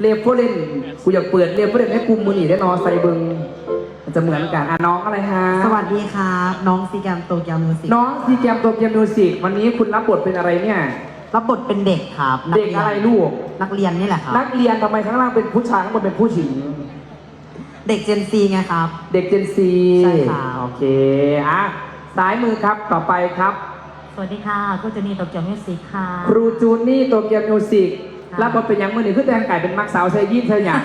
เรียบผู้เล่นกูอยากเปิดเรียบผู้เล่นให้กลุ่มมือหนีได้นอนใส่บึงมันจะเหมือนกันอะน้องอะไรฮะสวัสดีครับ น้องซีแกรมโตเกียวมิวสิกน้องซีแกมตัวเกมมิวสิกวันนี้คุณรับบทเป็นอะไรเนี่ยรับบทเป็นเด็กครับนัเด็กยนอะไรลูก นักเรียนนี่แหละครับ นักเรียนทำไมข้างล่างเป็นผู้ชายข้างบนเป็นผู้หญิง เด็กเจนซีไงครับ เด็กเจนซีใช่ครับโอเคอะซ้ายมือครับต่อไปครับ สวัสดีค่ะกูจะนีโตเกียวมิวสิกค่ะ ครูจูนนี่ตัวเกมมิวสิกค่ะ รับบทเป็นหยังมือหนึ่งคือแต่งไก่เป็นมักสาวเซยี่เธออย่าง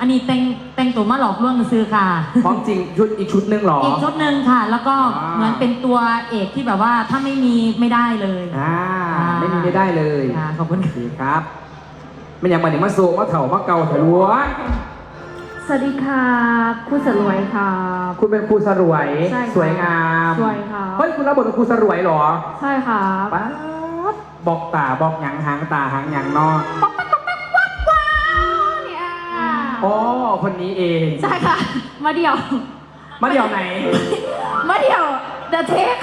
อันนี้แต่งแต่งตัวมาหลอกลวงซื้อค่ะ ของจริงชุดอีกชุดหนึ่งเหรอ อีกชุดหนึ่งค่ะ แล้วก็อ่าเหมือนเป็นตัวเอกที่แบบว่าถ้าไม่มีไม่ได้เลยอ่าอ่าไม่มีไม่ได้เลยค่ะขอบคุณค่ะดีครับไม่อย่างมันเนี่ยมาโซมาเถ่ามาเกาถลวสวัสดีค่ะคุณสรวยค่ะ คุณเป็นครูสรวยใช่ค่ะสวยงามสวยค่ะเฮ้ยคุณรับบทเป็นครูสรวยเหรอ ใช่ค่ะป๊า บอกตาบอกหยังหางตาหางหยังเนอเนี่ยอ๋อคนนี้เอง ใช่ค่ะ มาเดี่ยว มาเดี๋ยวไหน มาเดี่ยวเดอะเทค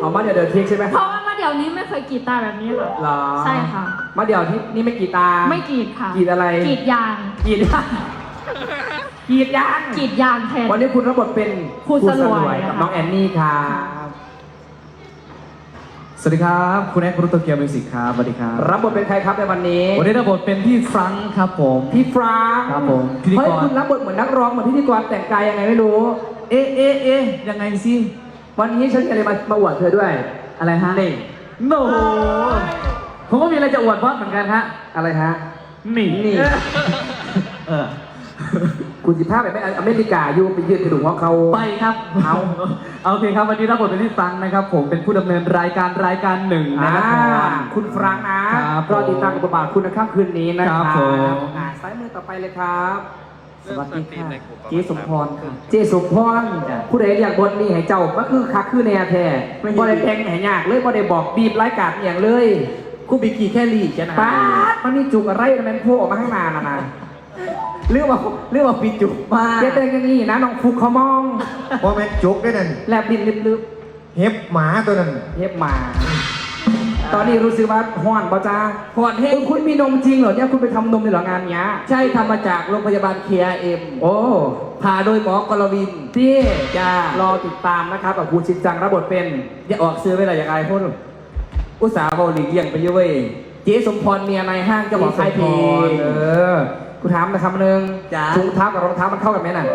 เอามาเดี๋ยวเดินเทียกใช่ไหมเพราะว่ามาเดี่ยวนี้ไม่เคยกรีดตาแบบนี้ค่ะ เหรอใช่ค่ะ มาเดี๋ยวที่นี่ไม่กีดตาไม่กรีดค่ะกรีดอะไรกรีดยางกรีดกรีดยางกรีดยางแทน วันนี้คุณรับบทเป็นครูสรวยกับน้องแอนนี่ครับ สวัสดีครับคุณแอคคุณรุตโตเกียวมิวสิกครับสวัสดีครับรับบทเป็นใครครับในวันนี้ วันนี้รับบทเป็นพี่ฟรังก์ครับผมพี่ฟรังก์ครับผมพิธีกรเฮ้ยคุณรับบทเหมือนนักร้องเหมือนพิธีกรแต่งกายยังไงไม่รู้ เอ๊ะเอ๊ะเอ๊ะยังไงสิวันนี้ฉันมีอะไรมามาอวดเธอด้วย อะไรฮะนี่โนผมก็มีอะไรจะอวดบ้างเหมือนกันฮะอะไรฮะนี่นี่ เออ คุณสิภาพแบบไม่อเมริกาอยู่ไปยืดกระดูกของเขา ไปครับเอาโอเคครับ วันนี้รับบทเป็นพี่ฟรังก์นะครับ ผมเป็นผู้ดำเนินรายการรายการหนึ่งในอ่าละคร คุณฟรังก์นะครับรอติดตามกับบทบาทคุณในค่ำคืนนี้นะคครัรับบผมอ่าซ้ายมือต่อไปเลยครับ สวัสดีค่ะเจสมพรค่ะ เจสมพรผู้ใดเรียกบทนี้ให้เจ้าก็คือคักคือแน่แท้บ่ได้แต่งให้ยากเลยบ่ได้บอกบีบรายการอหย่างเลยคู่บิกิแค่ลีแค่นั้นป้าดมันมีจุกอะไรนะแมนโผล่ออกมาข้างหน้าน่ะนะ เรื่องว่าเรื่องว่าปีจุกมาเจ๊แต่งอย่างนี้นะน้องฟุกเขามอง พอแม่นจุกได้นั่นแลบดินลึบเห็บหมาตัวนั้นๆเทปมา ตอนนี้รู้สึกว่าห้อนปะจ้าก่อนเฮ้คุณคุณมีนมจริงเหรอเนี่ยคุณไปทำนมในเหรองานเนี้ยใช่ทำมาจากโรงพยาบาล KRM โอ้พาโดยหมอกรวินพี่จ้า รอติดตามนะครับกับคุณชินจังรับบทเป็นอย่าออกซื้อไปเลยอย่างไรพูดอุตสาห์เบาหลีกเลี่ยงไปเยอะเว้ยเจ๊สมพรเมียนายห้างเจ้าของค่ายเพลงเออ กูถามนะคำหนึ่งจ้าถุงเท้ากับรองเท้ามันเข้ากันไหมน่ะ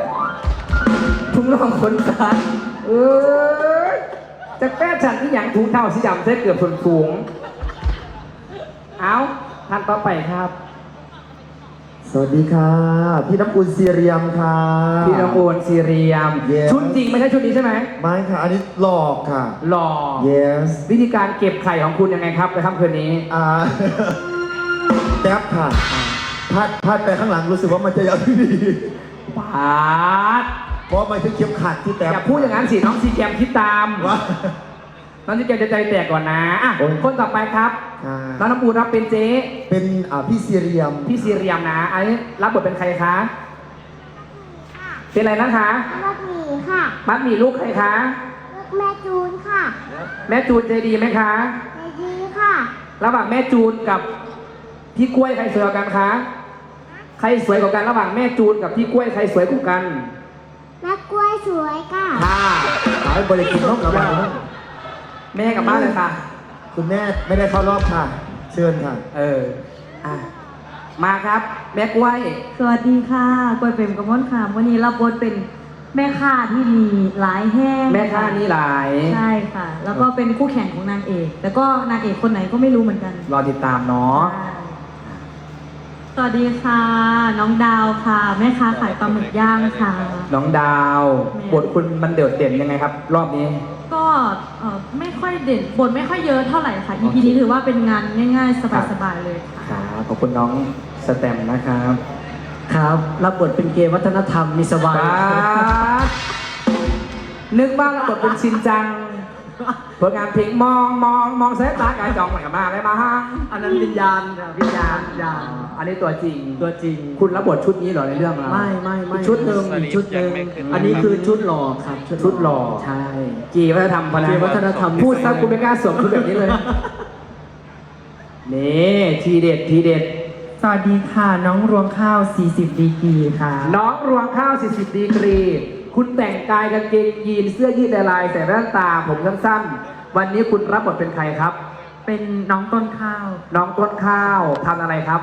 ทุ่งร่องคนตาเออจะแก้ฉันที่อย่างถุงเท้าสีดำเส้นเกือบส่วนสูง เอาท่านต่อไปครับ สวัสดีค่ะ พี่น้ำอุ่นซีเรียมค่ะ พี่น้องโอนซีเรียม Yes ชุดจริงไม่ใช่ชุดนี้ใช่ไหมไม่ค่ะ อันนี้หลอกค่ะ หล่อ yes วิธีการเก็บไข่ของคุณยังไงครับในค่ำคืนนี้ อ่า แป๊บค่ะ พาดพาดไปข้างหลังรู้สึกว่ามันจะยาวที่ดีปาดเพราะมันคือเข็มขัดที่แป๊บอย่าพูดอย่างนั้นสิน้องซีแกมคิดตามว่า น้องซีแกมจะใจแตกก่อนนะอะโอ้ย คนต่อไปครับค่ะน้องน้ำปูรับเป็นเจ๊เป็นอ่าพี่ซีเรียมพี่ซีเรียมนะอันนี้รับบทเป็นใครคะเป็นอะไรนะคะลูกหมีค่ะ มัดหมีลูกใครคะ ลูกแม่จูนค่ะแม่จูนใจดีไหมคะใจดีค่ะ ระหว่างแม่จูนกับพี่กล้วยใครสวยกว่ากันคะใค รสวยกว่ากันระหว่างแม่จูนกับพี่กล้วยใครสวยกว่ากันแม่กล้วยสวยค่ะค่ะขายบริกินนกกระบาดแม่กลับบ้านเลยค่ะ คุณแม่ไม่ได้เข้ารอบค่ะ เชิญค่ะ เอออะมาครับ แม่กล้วย สวัสดีค่ะกล้วยเปรมกระมวลค่ะ วันนี้รับบทเป็นแม่ค้าที่มีหลายแห้งแม่ค้านี่หลาย ใช่ค่ะ แล้วก็เป็นคู่แข่งของนางเอกแล้วก็นางเอกคนไหนก็ไม่รู้เหมือนกัน รอติดตามเนาะ สวัสดีค่ะ น้องดาวค่ะ แม่ค้าขายปลาหมึกย่างค่ะ น้องดาวแม่บทคุณมันเดือดเด่นยังไงครับ รอบนี้ ก็เอ่อไม่ค่อยเด่นบทไม่ค่อยเยอะเท่าไหร่ค่ะ EP นี้ถือว่าเป็นงานง่ายๆ สบายๆเลยค่ะ ครับขอบคุณน้องสแตมป์นะครับครับรับบทเป็นเกย์วัฒนธรรมมีสบายบาสนึกว่าเราบทเป็นชินจัง ผลงานเพลงมองมองมองสายตากายจองเหมือนกับมาเลยมาฮะอันนั้นวิญญาณค่ะวิญญาณวิญญาณอันนี้ตัวจริง ตัวจริง คุณรับบทชุดนี้เหรอในเรื่องเราไม่ไม่ไม่ชุดหนึ่งอีกชุดหนึ่งอันนี้คือชุดหล่อครับชุดหล่อใช่กีวัฒนธรรมพนะเกย์วัฒนธรรมพูดซะคุณไม่กล้าสวมชุดแบบนี้เลยนี่ทีเด็ดทีเด็ดสวัสดีค่ะ น้องรวงข้าว 40 ดีกรีค่ะ น้องรวงข้าว 40 ดีกรี คุณแต่งกายกางเกงยีนเสื้อยืดลายๆใส่แว่นตาผมสั้นๆวันนี้คุณรับบทเป็นใครครับ เป็นน้องต้นข้าว น้องต้นข้าวพันอะไรครับ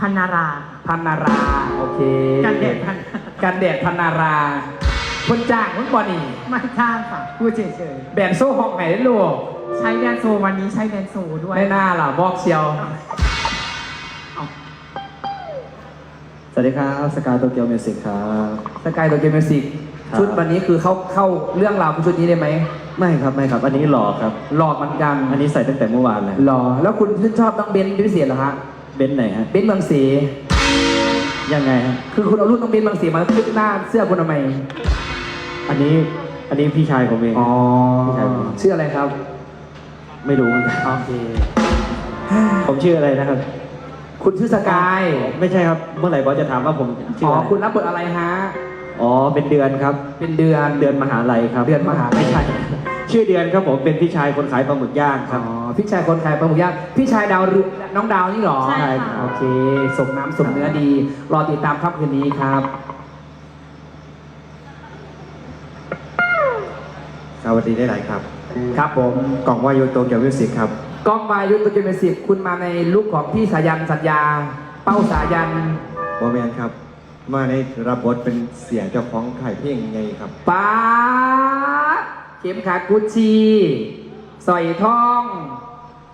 พันนารา พันนาราโอเคกันแดดพันกันแดดพันนาราคนจ้างคุณบอนี่ไม่ข้ามค่ะพูดเฉยแบนโซ่หอกไหนได้ลูกๆใช้แบนโซวันนี้ใช้แบนโซด้วยไม่น่าล่ะบอกเชียวสวัสดีครับ สกายโตเกียวมิวสิกครับ สกายตัวเกมมิวสิกครับ ชุดวันนี้คือเข้าเข้าเรื่องราวของชุดนี้ได้ไหมไม่ครับไม่ครับ อันนี้หล่อครับ หลอกมันกันอันนี้ใส่ตั้งแต่เมื่อวานเลยหล่อแล้วคุณชื่นชอบน้องเบนซ์เป็นพิเศษเหรอฮะเบนซ์ไหนฮะเบนซ์เมืองศรียังไงฮะคือคุณเอารูปน้องเบนซ์เมืองศรีมาขึ้นหน้าเสื้อคุณทำไมอันนี้อันนี้พี่ชายผมเองอ๋อพี่ชายผมชื่ออะไรครับ ไม่รู้เหมือนกันโอเคผมชื่ออะไรนะครับ คุณชื่อสกายไม่ใช่ครับ เมื่อไหร่บอสจะถามว่าผมชื่อ๋อออะไรคุณรับบทอะไรฮะ อ๋อ เป็นเดือนครับ เป็นเดือนเดือนมหาลัยครับ เดือนมหาลัยไม่ใช่ชื่อเดือนครับผมเป็นพี่ชายคนขายปลาหมึกย่างคอ๋รับอพี่ชายคนขายปลาหมึกย่างพี่ชายดาวเรืองน้องดาวนี่เหรอใช่ค่ะ โอเคสมน้ำสมเนื้อดี รอติดตามค่ำคืนนี้ครับ สวัสดีได้หลายครับ ครับผมกล่องวายุโตเกียวมิวสิกครับ กล้องวายุตัวเจมิสิบคุณมาในลุคของพี่สายันสัญญา เป้าสายันบอแมนครับ มาในรับบทเป็นเสียงเจ้าของขายเพลงไงครับป้าดเข็มขัดกุชชีสร้อยทอง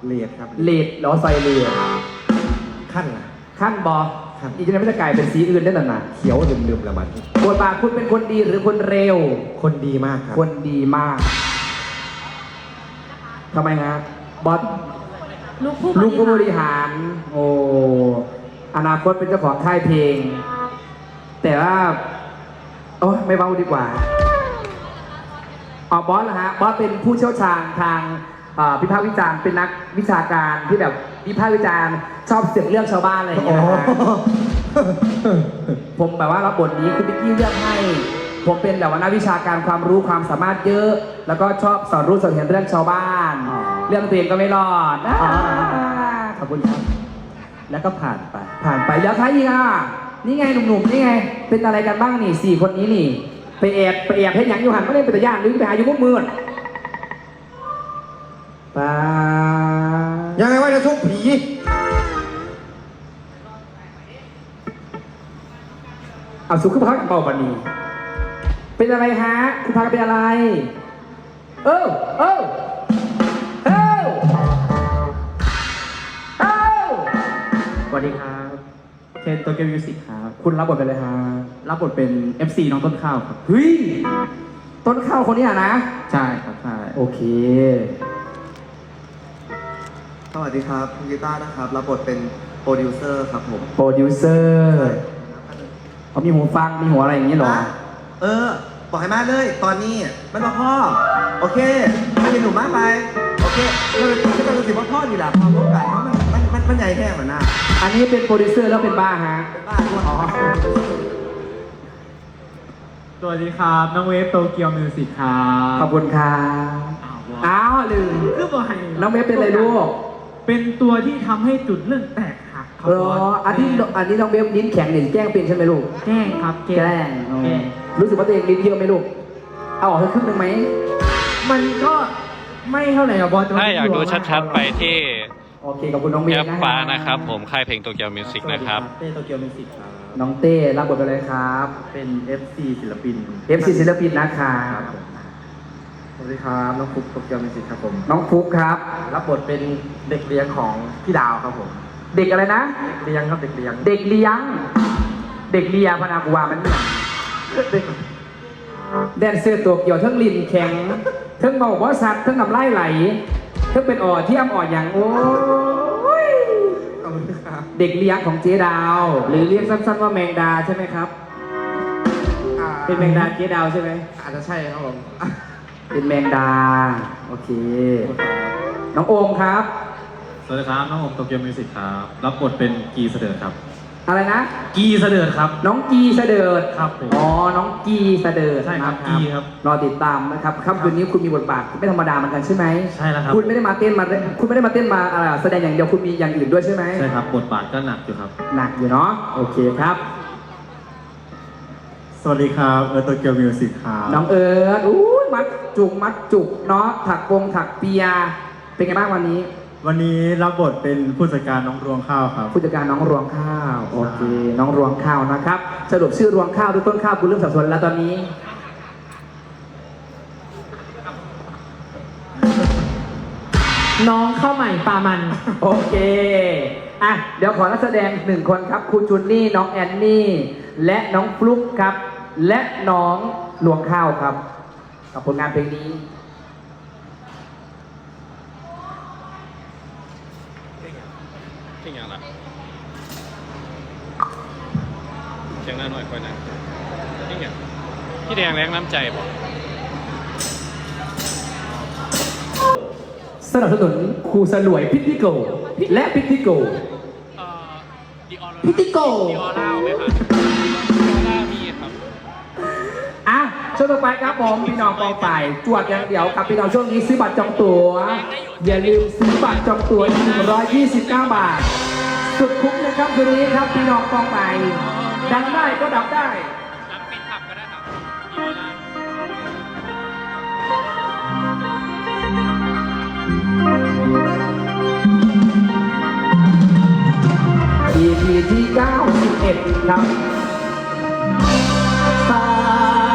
เลียดครับเลดหรอสร้อยเลดขั้นล่ะ ขั้นบอขั้นอีกจะไม่จะกลายเป็นสีอื่นได้หน่ะนะเขียวดื่มดื่มๆละมันบทบาทคุณเป็นคนดีหรือคนเร็ว คนดีมากครับคนดีมากทำไมฮะบอส ลูกผู้ลูกผู้บบริริหารหาร โอ้ อนาคตเป็นเจ้าของค่ายเพลง แต่ว่าโอ้ยไม่เบาดีกว่าอ๋อบอสเหรอฮะบอสเป็นผู้เชี่ยวชาญทางอ่าพิพากษ์วิจารณ์เป็นนักวิชาการที่แบบวิพากษ์วิจารณ์ชอบเสียงเรื่องชาวบ้านอะไรอย่างเงี้ยนะฮะผมแบบว่ารับบทนี้คุณพิกกี้เลือกให้ ผมเป็นแบบว่านักวิชาการความรู้ความสามารถเยอะ แล้วก็ชอบสอนรู้สอนเห็นเรื่องชาวบ้านอ๋อเรื่องตัวเองก็ไม่รอดอ่าอ๋อขอบคุณครับ แล้วก็ผ่านไป ผ่านไปแล้วใครอีกอะ นี่ไงหนุ่มๆนี่ไง เป็นอะไรกันบ้างนี่สี่คนนี้นี่ไปแอบไปแอบให้หยังอยู่หันไม่ได้เป็นตะย่านหรือไปหาอยู่พวกมือปายังไงว่าจะทุกผีเอาสุขภาพกับเบาบันนี้เป็นอะไรฮะคุณพาเป็นอะไร เออเออเออเออสวัสดีครับ เทนโตเกียวมิวสิกครับคุณรับบทเป็นอะไรฮะรับบทเป็น FC น้องต้นข้าวครับ เฮ้ยต้นข้าวคนนี้อะนะ ใช่ครับใช่โอเค สวัสดีครับคุณกีตาร์นะครับ รับบทเป็นโปรดิวเซอร์ครับผมโปรดิวเซอร์เขามีหูฟังมีหัวอะไรอย่างนี้เหรอะเออ บอกให้มาเลย ตอนนี้มันมาพ่อ โอเคไม่เป็นหนุ่มมากไป โอเคเราจะต้องรู้สึกว่าพ่อดีแหละความร่วมกันเพราะมัน มันมันมันใหญ่แค่เหมือนหน้าอันนี้เป็นโปรดิวเซอร์แล้วเป็นบ้าฮะ เป็นบ้าด้วยสวัสดีครับ น้องเวฟโตเกียวมิวสิกครับขอบคุณครับอ้าวลืมคือบอกให้น้องเมฟเป็นอะไรลูกเป็นตัวที่ทำให้จุดเรื่องแตกหักครับเอออันที่อันนี้น้องเบฟลิ้นแข็งเนี่ยแกล้งเป็นใช่ไหมลูก แกล้งครับแกล้งแกล้งรู้สึกว่าตัวเองลิ้นเยอะไหมลูก เอาออกให้ครึ่งหนึ่งไหม มันก็ไม่เท่าไหร่กับบอลถ้าอยากดูชัดๆ ไปที่ โอเคขอบคุณน้องเมแอฟปนะฮะฟ้านะครับผมค่ายเพลงโตเกียวมิวสิกนะครับ เต้โตเกียวมิวสิกครับ น้องเต้รับบทเป็นอะไรครับ เป็น FC ศิลปิน FC ศิลปินนะครับสวัสดีครับน้องฟุกโตเกียวมิวสิกครับผม น้องฟุกครับ รับบทเป็นเด็กเลี้ยงของพี่ดาวครับผม เด็กอะไรนะ เลี้ยงครับเด็กเลี้ยง เด็กเลี้ยง เด็กเลียพนากูวามันเนี่ยแดนเซอร์ตัวเกี่ยวทั้งลินแข็งทั้งเบาบอสัตว์ทั้งน้ำลายไหล ทั้งเป็นอ่อเที่ยมอ่ออย่างโอ้ยขอบคุณครับเด็กเลี้ยงของเจ๊ดาว หรือเรียกสั้นๆว่าแมงดาใช่ไหมครับ อ่าเป็นแมงดาเจ๊ดาวใช่ไหมอาจจะใช่ครับผมเป็นแมงดาโอเคน้องโอมครับ สวัสดีครับ น้องโอมโตเกียวมิวสิกครับ รับบทเป็นกีเสด็จครับ อะไรนะ กีเสดิร์ดครับ น้องกีเสดิร์ดครับผมอ๋อ น้องกีเสดิร์ดใช่ครับนะกีครับรอติดตามนะครับค่ำคืนนี้คุณมีบทบาทที่ไม่ธรรมดาเหมือนกันใช่ไหมใช่แล้วครับ คุณไม่ได้มาเต้นมาคุณไม่ได้มาเต้นมาอ่าแสดงอย่างเดียวคุณมีอย่างอื่นด้วยใช่ไหมใช่ครับบทบาทก็หนักอยู่ครับ หนักอยู่เนาะโอเคครับ สวัสดีครับเออโตเกียวมิวสิกครับน้องเอิร์ธอู้ยมัดจุกมัดจุกเนาะถักปงถักเปีย เป็นไงบ้างวันนี้ วันนี้รับบทเป็นผู้จัดการน้องรวงข้าวครับ ผู้จัดการน้องรวงข้าวโอเคน้องรวงข้าวนะครับ สรุปชื่อรวงข้าวด้วยต้นข้าวคุณเริ่มสับสนแล้วตอนนี้ น้องเข้าใหม่ปลามัน โอเคอะเดี๋ยวขอนักแสดงหนึ่งคนครับคุณจุนนี่น้องแอนนี่ และน้องฟลุ๊กครับ และน้องรวงข้าวครับกับผลงานเพลงนี้ ที่อย่างละเสียงหน้าหน่อยค่อยนะที่อย่าง พี่แดงแรงน้ำใจบอกสนับสนุนครูสลวยพิติโก และพิติโก พิติโก ดีออร่าไหมครับดีออร่ามีครับ อะช่วงต่อไปครับผมพี่น้องกองไปจวดอย่างเดียวกับพี่น้องช่วงนี้ซื้อบัตรจองตั๋วอย่าลืมซื้อบัตรจองตั๋ว129 บาท สุดคุ้มนะครับคืนนี้ครับพี่น้องกองไปดังได้ก็ดับได้น้ำปิด EP ที่ 91 ครับตา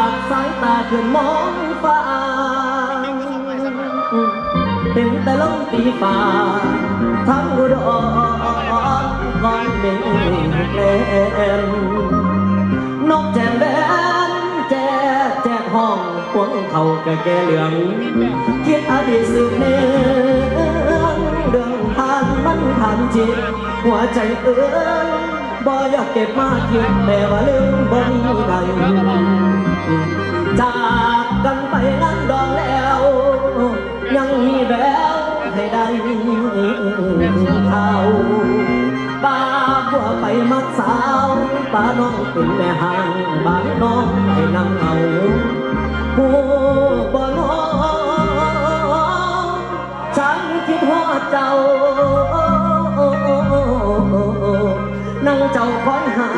กสายตาขึ้นมองฟ้า เห็นแต่ลมตีฟ้าทั้งอุดรก้อนเมฆแกลมนกแจ่มแดนแจ๊แจ๊กห้องพวงเขากะแก่เหลือง คิดอดีตสืบเนื่องเรื่องผ่าน มันผ่านจิตหัวใจเอื้อบ่อยากเก็บมาคิดแต่ว่าลืมบ่มีใดจากกันไปนั้นดองแล้ว ยังมีแววให้ได้เขาป้าบัวไปมักสาวป้าน้องเป็นแม่หางบ้านน้องให้นั่งเอาผู้บ่น้อง ฉันคิดฮอดเจ้า นั่งเจ้าคอยหา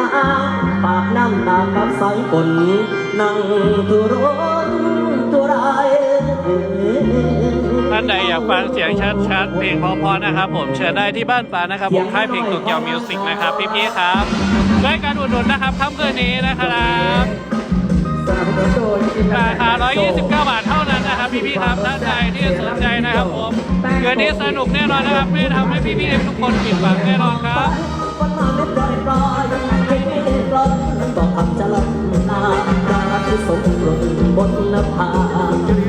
ปากน้ำตากับสายฝนนั่งทุรนทุรายท่านใดอยากฟังเสียงชัดๆเพลงเพราะๆนะครับ ผมเชิญได้ที่บ้านป่านะครับผมค่ายเพลงโตเกียวมิวสิกนะครับพี่ๆครับด้วยการอุดหนุนนะครับค่ำคืนนี้นะครับสนับสนุนโดยทีมงรานคารายการ129 บาทเท่านั้นนะครับ พี่ๆครับท่านใดที่สนใจนะครับผมคืนนี้สนุกแน่นอนนะครับไม่ทำให้พี่ๆทุกคนผิดหวังแน่นอนครับวันมาไม่ปล่อยปล่อยเพลงไม่ได้ปล่อยบอกคำจะลำลารักที่สมรสบนนภา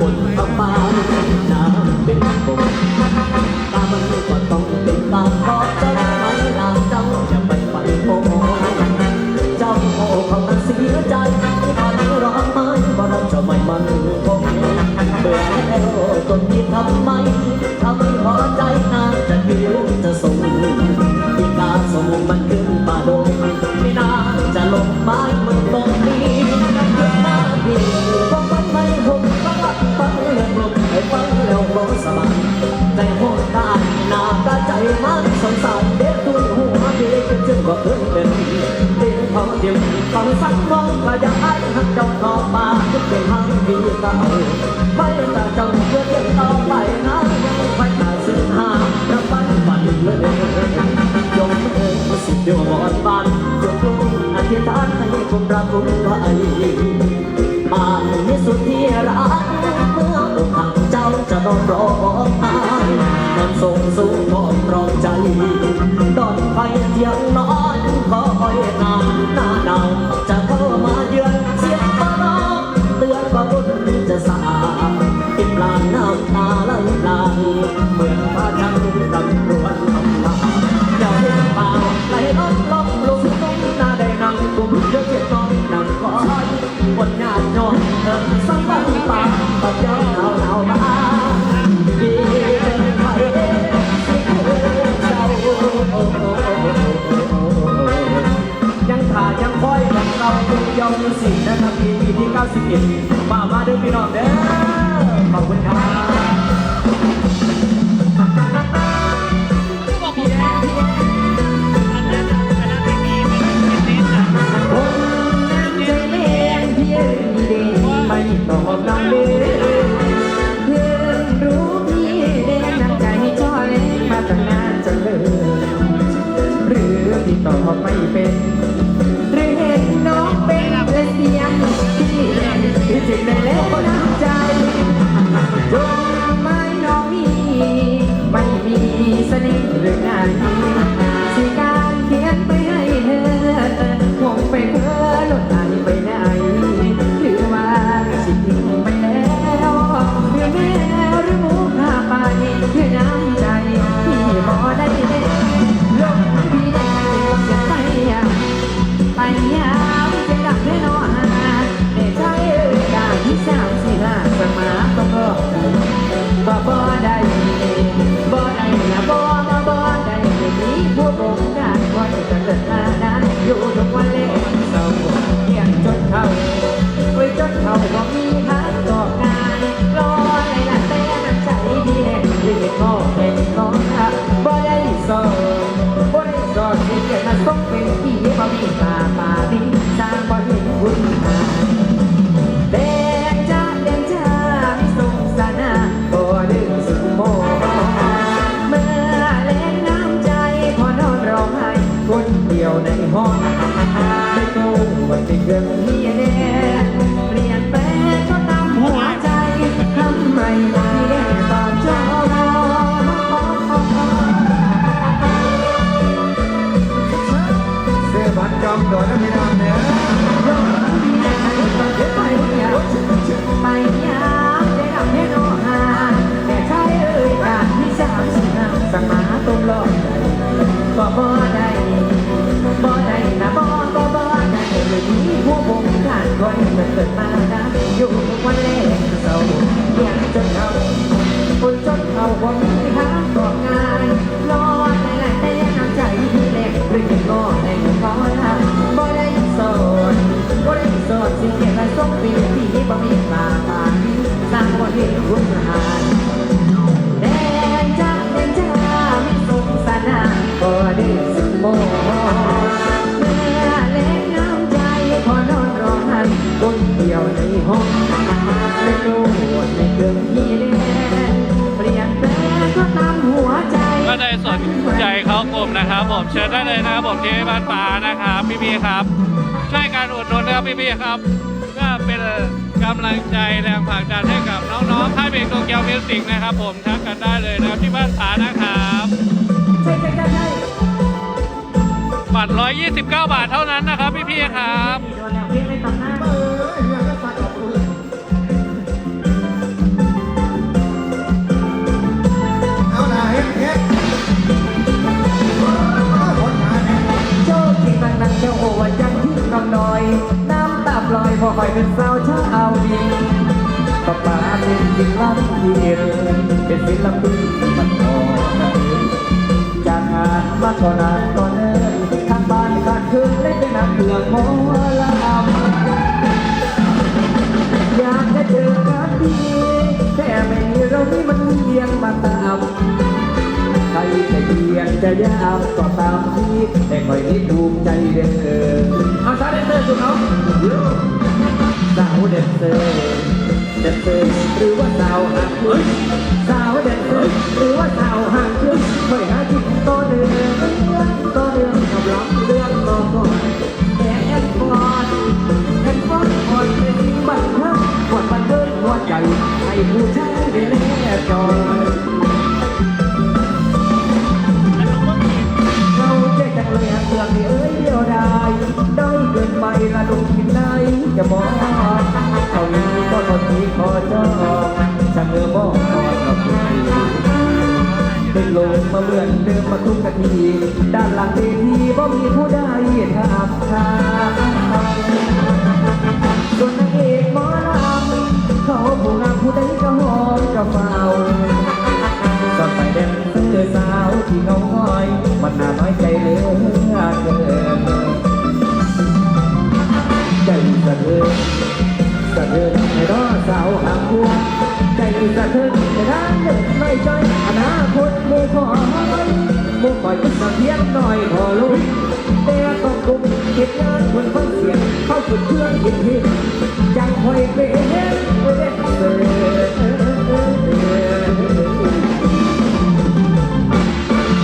บนฟ้าฟ้าน้ำเป็นฝน เบื่อแล้วตนที่ทำไมทำให้พอใจนานจะคิวจะส่งที่กาส่งมันขึ้นป่าดงไม่นาจะลงไม้มันตรงนี้นั่นคือหน้าที่ก็มันไม่คงก็ฟังเรื่องลมให้ฟังแล้วร้สบายใจโหดได้นากะใจมันสงสารเด็กตุนหัวเด็กจึงก็เพิ่งเป็นเด็กเขาเดียวฟังสักมองก็อยา คุ ติโย พี่ๆครับ ก็เป็นกำลังใจแรงผลักดันให้กับน้องๆค่ายเพลงโตเกียวมิวสิกนะครับผมทักกันได้เลยนะครับที่บ้านสานะครับบัตร129 บาทเท่านั้นนะครับพี่ๆครับ ยามก็ตามที่แต่คอยนี้ดูใจเด็กเออเอาซาเดนเซอร์สุดเขาสาวเด็กเซอร์เด็กเซอร์หรือว่าสาวหักสาวเด็กเซอร์หรือว่าสาวหักเพื่คอยหาจินต่อเนื่องต่อเนื่องกับรักเดือ ระดุมถึไหนจะมองเขามีก็ทนที่คอจอจะเมื่อมองคอกับทุกเป็นลมมาเบื่อเดิมมาทุกกะที ด้านหลังเวทีบ่มีผู้ใดถามทางส่วนนางเอกหมอลำเขาผู้งามผู้ใดก็หอมกระเฝ้าก็ไปเด็เจอสาวที่เงาคอย มันน่าน้อยใจเหลือเกิน สะเทือนสะเทือนในรอสาวหางควัวใจสะเทือนในด้านหนึ่งไม่ใจอนาคตมูขอไว้มูคอยมาเพียงหน่อยพอลุกแต่ต้องกุมเก็บงานคนฟังเสียงเข้าสุดเครื่องหินหินยังคอยเป็นเป็นเสื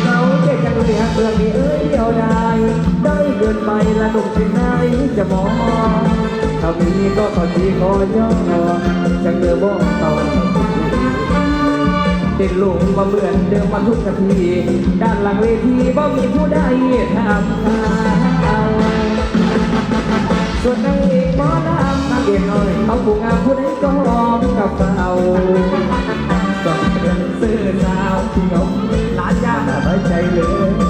เราเด็กจงเลยฮะเรื่องนี้เอ้ย ยวได้ ได้เกินไปและตรงจไหนจะมองถ้ามีก็ขอทีขอย่อจังเดือบ้อกตอนเด็กลงมาเหมือนเดิมมาทุกนาที ด้านหลังเวทีบ่มีผู้ใดทำงานส่วนนางเอกหมอลำนางเอกน้อยเอาผู้งามผู้ใดก็รอมกับเราส่งเงินซื้อสาวที่งงหลานยาไว้ใจเลย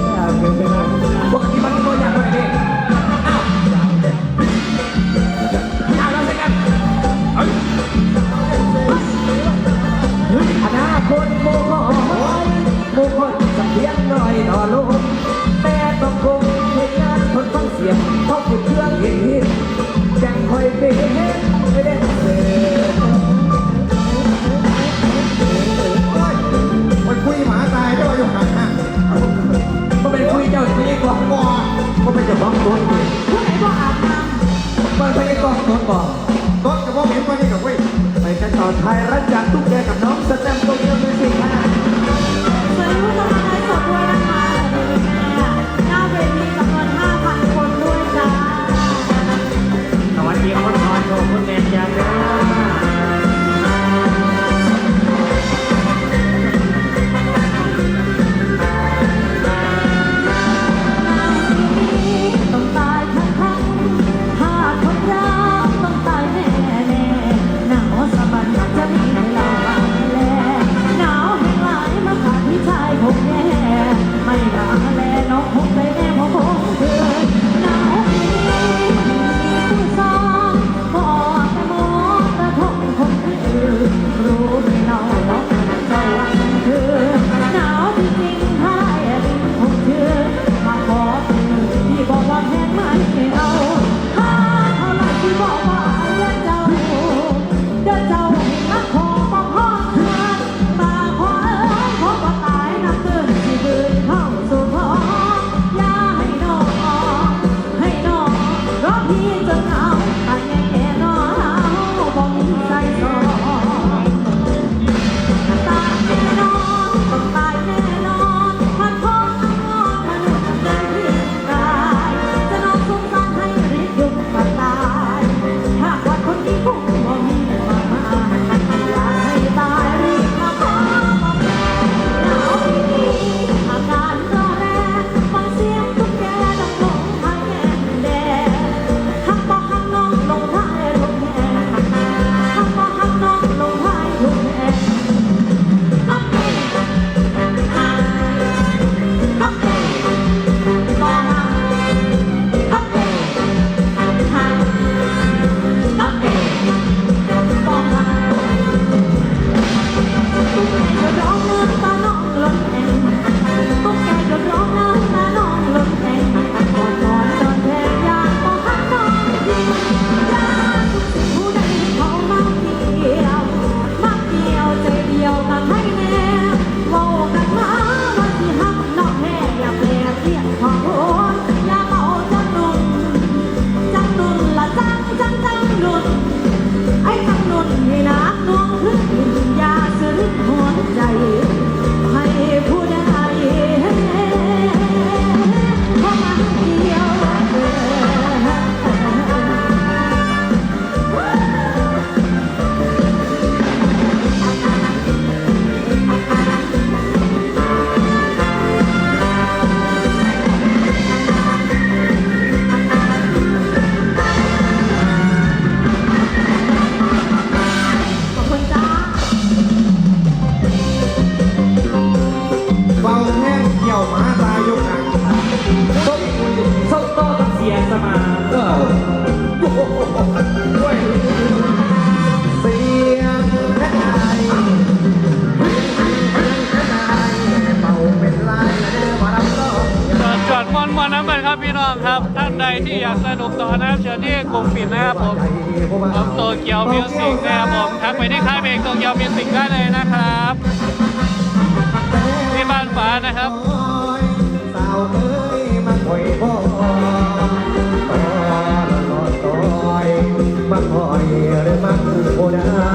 มาคอยหรือมาคู่โอได้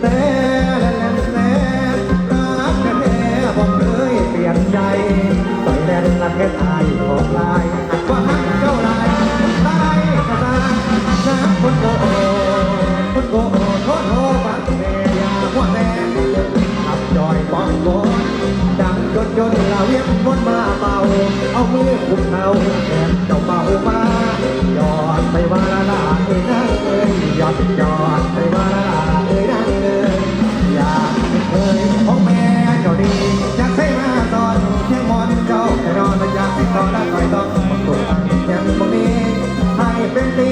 แต่แล้วแล้วรักแท้บอกเคยเปลี่ยนใจใส่แดนลักแค่ตายขอบลายว่าหักเจ้าลายตายก็ตายน้ำคนโกโอคนโกโอโทษโทษบัดแม่ยาหัวแดงขับจอยป้องโกนดังจนจนลาเวียนวนมาเป่าเอามือคุมเท้าแขนเจ้าเป่ามา อ้ยย้อนย้อนไปว่าเอ้ยนะเอ้ยอยากเคยขอแม่เจ้าดีอยากใช้มาตอนเที่ยงมอนเจ้าแต่นอนไม่อยากให้ตอนละคอยต้องตัวตั้งแขนตรงนี้ให้เป็นปี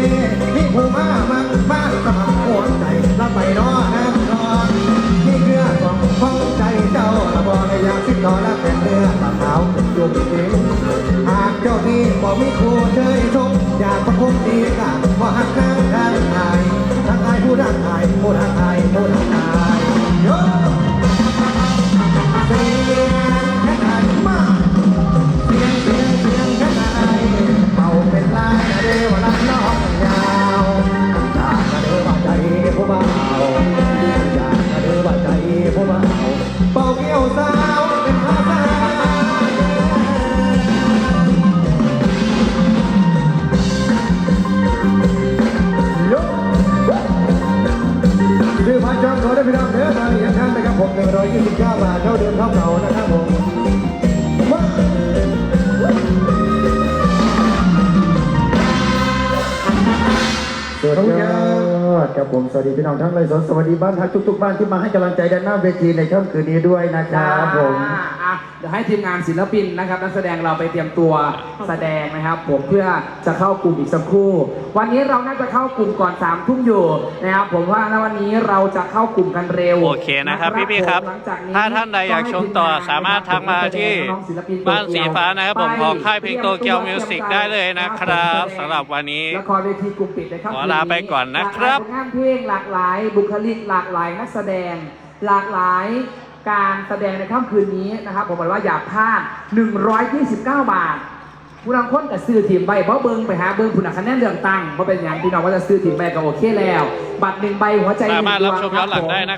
นี่ผู้มามักมาสมัครหัวใจละไปนอนนะนอนนี่เรือของของ ครับครับผมสวัสดีพี่น้องทั้งเลยสวัสดีบ้านทักทุกๆบ้านที่มาให้กำลังใจด้านหน้าเวทีในค่ำคืนนี้ด้วยนะครับผม อะเดี๋ยวให้ทีมงานศิลปินนะครับนักแสดงเราไปเตรียมตัวแสดงนะครับ ผมเพื่อจะเข้ากลุ่มอีกสักครู่ วันนี้เราน่าจะเข้ากลุ่มก่อน3ามทุ่มอยู่นะครับผมว่าณวันนี้เราจะเข้ากลุ่มกันเร็วโอเคนะครับพี่ๆครับ หลังจากนี้ถ้าท่านใดอยากชมต่อสามารถทักมาที่บ้านสีฟ้านะครับผมของค่ายเพลงโตเกียวมิวสิกได้เลยนะครับสำหรับวันนี้ละครเวทีกลุ่มปิดในค่ำคืนขอลาไปก่อนนะครับหลากหลายผลงานเพลงหลากหลายบุคลิกหลากหลายนักแสดงหลากหลาย การแสดงในค่ำคืนนี้นะครับ ผมบอกว่าอย่าพลาด 129 บาทผู้นำคนกับซื้อทีมใบเพราะเบิ้งไปหาเบิ้งผู้นักคะแนนเลือกตั้งเพราะเป็นอย่างพี่น้องว่าจะซื้อทีมใบก็โอเคแล้ว บัตรหนึ่งใบหัวใจหนึ่งสามารถรับดวงชมย้อนหลังครับผมได้นะครับ